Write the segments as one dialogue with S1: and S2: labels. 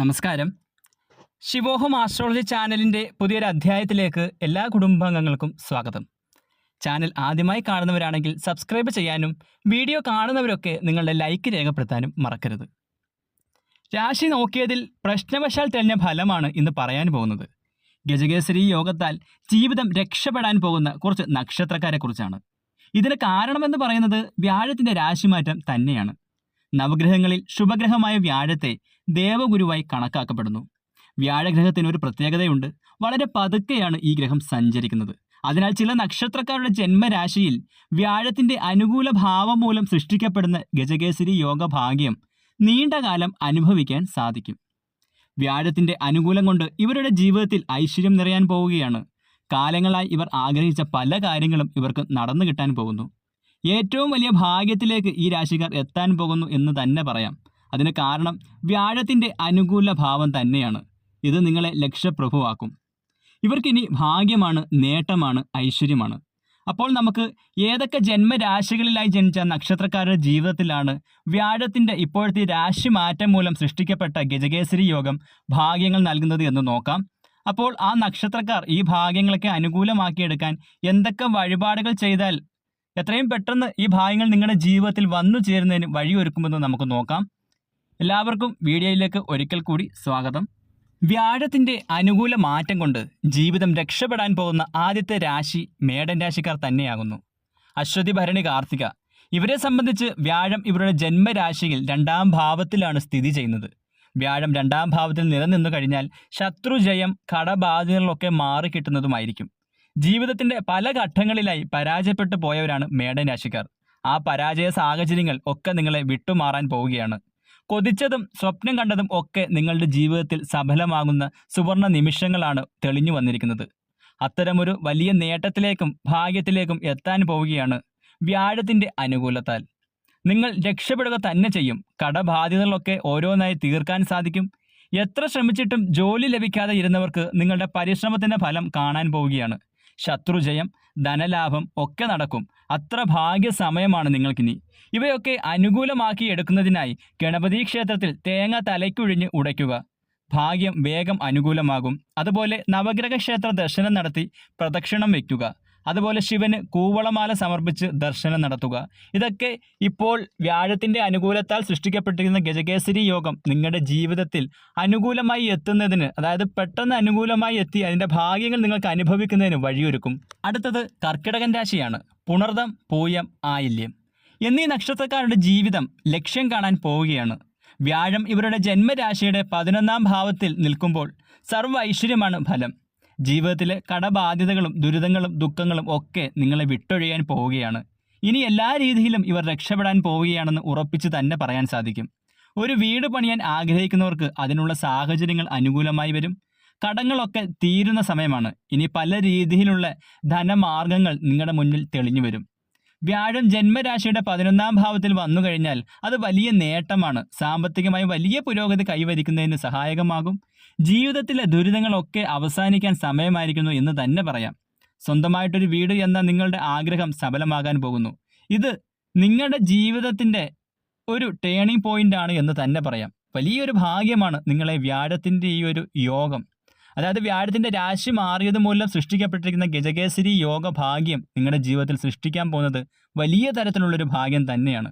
S1: നമസ്കാരം. ശിവോഹം ആസ്ട്രോളജി ചാനലിന്റെ പുതിയൊരു അധ്യായത്തിലേക്ക് എല്ലാ കുടുംബാംഗങ്ങൾക്കും സ്വാഗതം. ചാനൽ ആദ്യമായി കാണുന്നവരാണെങ്കിൽ സബ്സ്ക്രൈബ് ചെയ്യാനും വീഡിയോ കാണുന്നവരൊക്കെ നിങ്ങളുടെ ലൈക്ക് രേഖപ്പെടുത്താനും മറക്കരുത്. രാശി നോക്കിയതിൽ പ്രശ്നവശാൽ തെളിഞ്ഞ ഫലമാണ് ഇന്ന് പറയാൻ പോകുന്നത്. ഗജകേസരി യോഗത്താൽ ജീവിതം രക്ഷപ്പെടാൻ പോകുന്ന കുറച്ച് നക്ഷത്രക്കാരെക്കുറിച്ചാണ്. ഇതിന് കാരണമെന്ന് പറയുന്നത് വ്യാഴത്തിന്റെ രാശിമാറ്റം തന്നെയാണ്. നവഗ്രഹങ്ങളിൽ ശുഭഗ്രഹമായ വ്യാഴത്തെ ദേവഗുരുവായി കണക്കാക്കപ്പെടുന്നു. വ്യാഴഗ്രഹത്തിന് ഒരു പ്രത്യേകതയുണ്ട്. വളരെ പതുക്കെയാണ് ഈ ഗ്രഹം സഞ്ചരിക്കുന്നത്. അതിനാൽ ചില നക്ഷത്രക്കാരുടെ ജന്മരാശിയിൽ വ്യാഴത്തിന്റെ അനുകൂല ഭാവം മൂലം സൃഷ്ടിക്കപ്പെടുന്ന ഗജകേസരി യോഗ ഭാഗ്യം നീണ്ടകാലം അനുഭവിക്കാൻ സാധിക്കും. വ്യാഴത്തിന്റെ അനുകൂലം കൊണ്ട് ഇവരുടെ ജീവിതത്തിൽ ഐശ്വര്യം നിറയാൻ പോവുകയാണ്. കാലങ്ങളായി ഇവർ ആഗ്രഹിച്ച പല കാര്യങ്ങളും ഇവർക്ക് നടന്നു കിട്ടാൻ പോകുന്നു. ഏറ്റവും വലിയ ഭാഗ്യത്തിലേക്ക് ഈ രാശിക്കാർ എത്താൻ പോകുന്നു എന്ന് തന്നെ പറയാം. അതിന് കാരണം വ്യാഴത്തിന്റെ അനുകൂല ഭാവം തന്നെയാണ്. ഇത് നിങ്ങളെ ലക്ഷ്യപ്രഭുവാക്കും. ഇവർക്കിനി ഭാഗ്യമാണ് നേട്ടമാണ് ഐശ്വര്യമാണ്. അപ്പോൾ നമുക്ക് ഏതൊക്കെ ജന്മരാശികളിലായി ജനിച്ച നക്ഷത്രക്കാരുടെ ജീവിതത്തിലാണ് വ്യാഴത്തിന്റെ ഇപ്പോഴത്തെ രാശി മാറ്റം മൂലം സൃഷ്ടിക്കപ്പെട്ട ഗജകേസരി യോഗം ഭാഗ്യങ്ങൾ നൽകുന്നത് എന്ന് നോക്കാം. അപ്പോൾ ആ നക്ഷത്രക്കാർ ഈ ഭാഗ്യങ്ങളൊക്കെ അനുകൂലമാക്കിയെടുക്കാൻ എന്തൊക്കെ വഴിപാടുകൾ ചെയ്താൽ എത്രയും പെട്ടെന്ന് ഈ ഭാഗ്യങ്ങൾ നിങ്ങളുടെ ജീവിതത്തിൽ വന്നു ചേരുന്നതിന് വഴിയൊരുക്കുമെന്ന് നമുക്ക് നോക്കാം. എല്ലാവർക്കും വീഡിയോയിലേക്ക് ഒരിക്കൽ കൂടി സ്വാഗതം. വ്യാഴത്തിന്റെ അനുകൂല മാറ്റം കൊണ്ട് ജീവിതം രക്ഷപ്പെടാൻ പോകുന്ന ആദ്യത്തെ രാശി മേടൻ രാശിക്കാർ തന്നെയാകുന്നു. അശ്വതി ഭരണി കാർത്തിക. ഇവരെ സംബന്ധിച്ച് വ്യാഴം ഇവരുടെ ജന്മരാശിയിൽ രണ്ടാം ഭാവത്തിലാണ് സ്ഥിതി ചെയ്യുന്നത്. വ്യാഴം രണ്ടാം ഭാവത്തിൽ നിലനിന്നു കഴിഞ്ഞാൽ ശത്രുജയം കടബാധിതരിലൊക്കെ മാറി കിട്ടുന്നതുമായിരിക്കും. ജീവിതത്തിന്റെ പല ഘട്ടങ്ങളിലായി പരാജയപ്പെട്ടു പോയവരാണ് മേടൻ രാശിക്കാർ. ആ പരാജയ സാഹചര്യങ്ങൾ ഒക്കെ നിങ്ങളെ വിട്ടുമാറാൻ പോവുകയാണ്. കൊതിച്ചതും സ്വപ്നം കണ്ടതും ഒക്കെ നിങ്ങളുടെ ജീവിതത്തിൽ സഫലമാകുന്ന സുവർണ നിമിഷങ്ങളാണ് തെളിഞ്ഞു വന്നിരിക്കുന്നത്. അത്തരമൊരു വലിയ നേട്ടത്തിലേക്കും ഭാഗ്യത്തിലേക്കും എത്താൻ പോവുകയാണ് വ്യാഴത്തിന്റെ അനുകൂലത്താൽ. നിങ്ങൾ രക്ഷപ്പെടുക തന്നെ ചെയ്യും. കടബാധ്യതകളൊക്കെ ഓരോന്നായി തീർക്കാൻ സാധിക്കും. എത്ര ശ്രമിച്ചിട്ടും ജോലി ലഭിക്കാതെ ഇരുന്നവർക്ക് നിങ്ങളുടെ പരിശ്രമത്തിന്റെ ഫലം കാണാൻ പോവുകയാണ്. ശത്രുജയം ധനലാഭം ഒക്കെ നടക്കും. അത്ര ഭാഗ്യ സമയമാണ് നിങ്ങൾക്കിനി. ഇവയൊക്കെ അനുകൂലമാക്കി എടുക്കുന്നതിനായി ഗണപതി ക്ഷേത്രത്തിൽ തേങ്ങ തലയ്ക്കുഴിഞ്ഞ് ഉടയ്ക്കുക. ഭാഗ്യം വേഗം അനുകൂലമാകും. അതുപോലെ നവഗ്രഹ ക്ഷേത്ര ദർശനം നടത്തി പ്രദക്ഷിണം വയ്ക്കുക. അതുപോലെ ശിവന് കൂവളമാല സമർപ്പിച്ച് ദർശനം നടത്തുക. ഇതൊക്കെ ഇപ്പോൾ വ്യാഴത്തിന്റെ അനുകൂലത്താൽ സൃഷ്ടിക്കപ്പെട്ടിരിക്കുന്ന ഗജകേസരി യോഗം നിങ്ങളുടെ ജീവിതത്തിൽ അനുകൂലമായി എത്തുന്നതിന് അതായത് പെട്ടെന്ന് അനുകൂലമായി എത്തി അതിന്റെ ഭാഗ്യങ്ങൾ നിങ്ങൾക്ക് അനുഭവിക്കുന്നതിന് വഴിയൊരുക്കും. അടുത്തത് കർക്കിടകൻ രാശിയാണ്. പുണർദം പൂയം ആയില്യം. എന്നീ നക്ഷത്രക്കാരുടെ ജീവിതം ലക്ഷ്യം കാണാൻ പോവുകയാണ്. വ്യാഴം ഇവരുടെ ജന്മരാശിയുടെ പതിനൊന്നാം ഭാവത്തിൽ നിൽക്കുമ്പോൾ സർവ ഐശ്വര്യമാണ് ഫലം. ജീവിതത്തിലെ കടബാധ്യതകളും ദുരിതങ്ങളും ദുഃഖങ്ങളും ഒക്കെ നിങ്ങളെ വിട്ടൊഴിയാൻ പോവുകയാണ്. ഇനി എല്ലാ രീതിയിലും ഇവർ രക്ഷപ്പെടാൻ പോവുകയാണെന്ന് ഉറപ്പിച്ച് തന്നെ പറയാൻ സാധിക്കും. ഒരു വീട് പണിയാൻ ആഗ്രഹിക്കുന്നവർക്ക് അതിനുള്ള സാഹചര്യങ്ങൾ അനുകൂലമായി വരും. കടങ്ങളൊക്കെ തീരുന്ന സമയമാണ്. ഇനി പല രീതിയിലുള്ള ധനമാർഗങ്ങൾ നിങ്ങളുടെ മുന്നിൽ തെളിഞ്ഞു വരും. വ്യാഴം ജന്മരാശിയുടെ പതിനൊന്നാം ഭാവത്തിൽ വന്നു കഴിഞ്ഞാൽ അത് വലിയ നേട്ടമാണ്. സാമ്പത്തികമായി വലിയ പുരോഗതി കൈവരിക്കുന്നതിന് സഹായകമാകും. ജീവിതത്തിലെ ദുരിതങ്ങളൊക്കെ അവസാനിക്കാൻ സമയമായിരിക്കുന്നു എന്ന് തന്നെ പറയാം. സ്വന്തമായിട്ടൊരു വീട് എന്ന നിങ്ങളുടെ ആഗ്രഹം സഫലമാകാൻ പോകുന്നു. ഇത് നിങ്ങളുടെ ജീവിതത്തിന്റെ ഒരു ടേണിംഗ് പോയിന്റ് ആണ് എന്ന് തന്നെ പറയാം. വലിയൊരു ഭാഗ്യമാണ് നിങ്ങളെ വ്യാഴത്തിന്റെ ഈ ഒരു യോഗം. അതായത് വ്യാഴത്തിന്റെ രാശി മാറിയത് മൂലം സൃഷ്ടിക്കപ്പെട്ടിരിക്കുന്ന ഗജകേസരി യോഗ ഭാഗ്യം നിങ്ങളുടെ ജീവിതത്തിൽ സൃഷ്ടിക്കാൻ പോകുന്നത് വലിയ തരത്തിലുള്ളൊരു ഭാഗ്യം തന്നെയാണ്.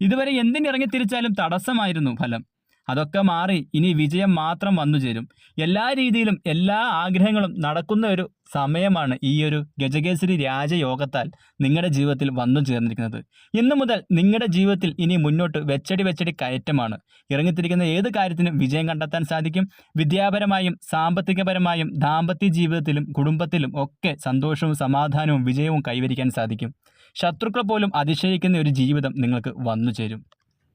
S1: ഇതുവരെ എന്തിനിറങ്ങി തിരിച്ചാലും തടസ്സമായിരുന്നു ഫലം. അതൊക്കെ മാറി ഇനി വിജയം മാത്രം വന്നു ചേരും. എല്ലാ രീതിയിലും എല്ലാ ആഗ്രഹങ്ങളും നടക്കുന്ന ഒരു സമയമാണ് ഈ ഒരു ഗജകേസരി രാജയോഗത്താൽ നിങ്ങളുടെ ജീവിതത്തിൽ വന്നു ചേർന്നിരിക്കുന്നത്. ഇന്നു മുതൽ നിങ്ങളുടെ ജീവിതത്തിൽ ഇനി മുന്നോട്ട് വെച്ചടി വെച്ചടി കയറ്റമാണ്. ഇറങ്ങിത്തിരിക്കുന്ന ഏത് കാര്യത്തിനും വിജയം കണ്ടെത്താൻ സാധിക്കും. വിദ്യാപരമായും സാമ്പത്തികപരമായും ദാമ്പത്യ ജീവിതത്തിലും കുടുംബത്തിലും ഒക്കെ സന്തോഷവും സമാധാനവും വിജയവും കൈവരിക്കാൻ സാധിക്കും. ശത്രുക്കൾ പോലും അതിശയിക്കുന്ന ഒരു ജീവിതം നിങ്ങൾക്ക് വന്നു ചേരും.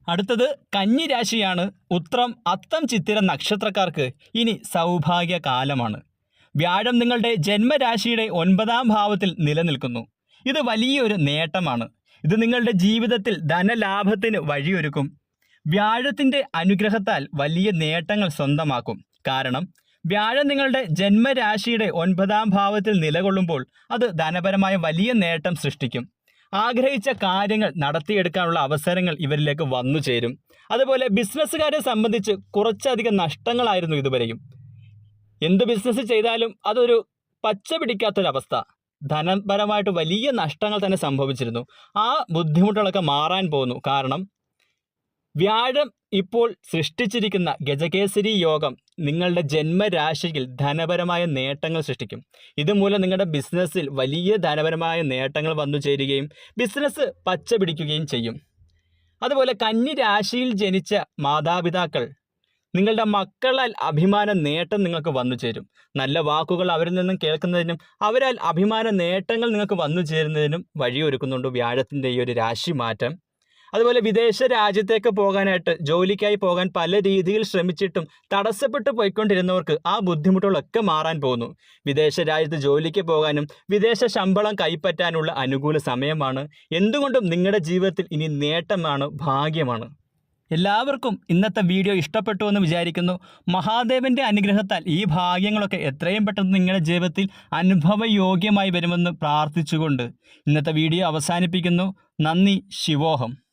S1: അടുത്തത് കന്നി രാശിയാണ് ഉത്രം അത്തം ചിത്തിര നക്ഷത്രക്കാർക്ക് ഇനി സൗഭാഗ്യ കാലമാണ് വ്യാഴം നിങ്ങളുടെ ജന്മരാശിയുടെ ഒൻപതാം ഭാവത്തിൽ നിലനിൽക്കുന്നു. ഇത് വലിയൊരു നേട്ടമാണ്. ഇത് നിങ്ങളുടെ ജീവിതത്തിൽ ധനലാഭത്തിന് വഴിയൊരുക്കും. വ്യാഴത്തിന്റെ അനുഗ്രഹത്താൽ വലിയ നേട്ടങ്ങൾ സ്വന്തമാക്കും. കാരണം വ്യാഴം നിങ്ങളുടെ ജന്മരാശിയുടെ ഒൻപതാം ഭാവത്തിൽ നിലകൊള്ളുമ്പോൾ അത് ധനപരമായ വലിയ നേട്ടം സൃഷ്ടിക്കും. ആഗ്രഹിച്ച കാര്യങ്ങൾ നടത്തിയെടുക്കാനുള്ള അവസരങ്ങൾ ഇവരിലേക്ക് വന്നു ചേരും. അതുപോലെ ബിസിനസ്സുകാരെ സംബന്ധിച്ച് കുറച്ചധികം നഷ്ടങ്ങളായിരുന്നു ഇതുവരെയും. എന്ത് ബിസിനസ് ചെയ്താലും അതൊരു പച്ച പിടിക്കാത്തൊരവസ്ഥ. ധനപരമായിട്ട് വലിയ നഷ്ടങ്ങൾ തന്നെ സംഭവിച്ചിരുന്നു. ആ ബുദ്ധിമുട്ടുകളൊക്കെ മാറാൻ പോകുന്നു കാരണം വ്യാഴം ഇപ്പോൾ സൃഷ്ടിച്ചിരിക്കുന്ന ഗജകേസരി യോഗം നിങ്ങളുടെ ജന്മരാശിയിൽ ധനപരമായ നേട്ടങ്ങൾ സൃഷ്ടിക്കും. ഇതുമൂലം നിങ്ങളുടെ ബിസിനസ്സിൽ വലിയ ധനപരമായ നേട്ടങ്ങൾ വന്നു ചേരുകയും ബിസിനസ് പച്ച പിടിക്കുകയും ചെയ്യും. അതുപോലെ കന്നി രാശിയിൽ ജനിച്ച മാതാപിതാക്കൾ നിങ്ങളുടെ മക്കളാൽ അഭിമാന നേട്ടം നിങ്ങൾക്ക് വന്നു ചേരും. നല്ല വാക്കുകൾ അവരിൽ നിന്നും കേൾക്കുന്നതിനും അവരാൽ അഭിമാന നേട്ടങ്ങൾ നിങ്ങൾക്ക് വന്നു ചേരുന്നതിനും വഴിയൊരുക്കുന്നുണ്ട് വ്യാഴത്തിന്റെ ഈ ഒരു രാശി മാറ്റം അതുപോലെ വിദേശ രാജ്യത്തേക്ക് പോകാനായിട്ട് ജോലിക്കായി പോകാൻ പല രീതിയിൽ ശ്രമിച്ചിട്ടും തടസ്സപ്പെട്ട് പോയിക്കൊണ്ടിരുന്നവർക്ക് ആ ബുദ്ധിമുട്ടുകളൊക്കെ മാറാൻ പോകുന്നു. വിദേശ രാജ്യത്ത് ജോലിക്ക് പോകാനും വിദേശ ശമ്പളം കൈപ്പറ്റാനുള്ള അനുകൂല സമയമാണ്. എന്തുകൊണ്ടും നിങ്ങളുടെ ജീവിതത്തിൽ ഇനി നേട്ടമാണ് ഭാഗ്യമാണ്. എല്ലാവർക്കും ഇന്നത്തെ വീഡിയോ ഇഷ്ടപ്പെട്ടു എന്ന് വിചാരിക്കുന്നു. മഹാദേവന്റെ അനുഗ്രഹത്താൽ ഈ ഭാഗ്യങ്ങളൊക്കെ എത്രയും പെട്ടെന്ന് നിങ്ങളുടെ ജീവിതത്തിൽ അനുഭവയോഗ്യമായി വരുമെന്ന് പ്രാർത്ഥിച്ചുകൊണ്ട് ഇന്നത്തെ വീഡിയോ അവസാനിപ്പിക്കുന്നു. നന്ദി ശിവോഹം.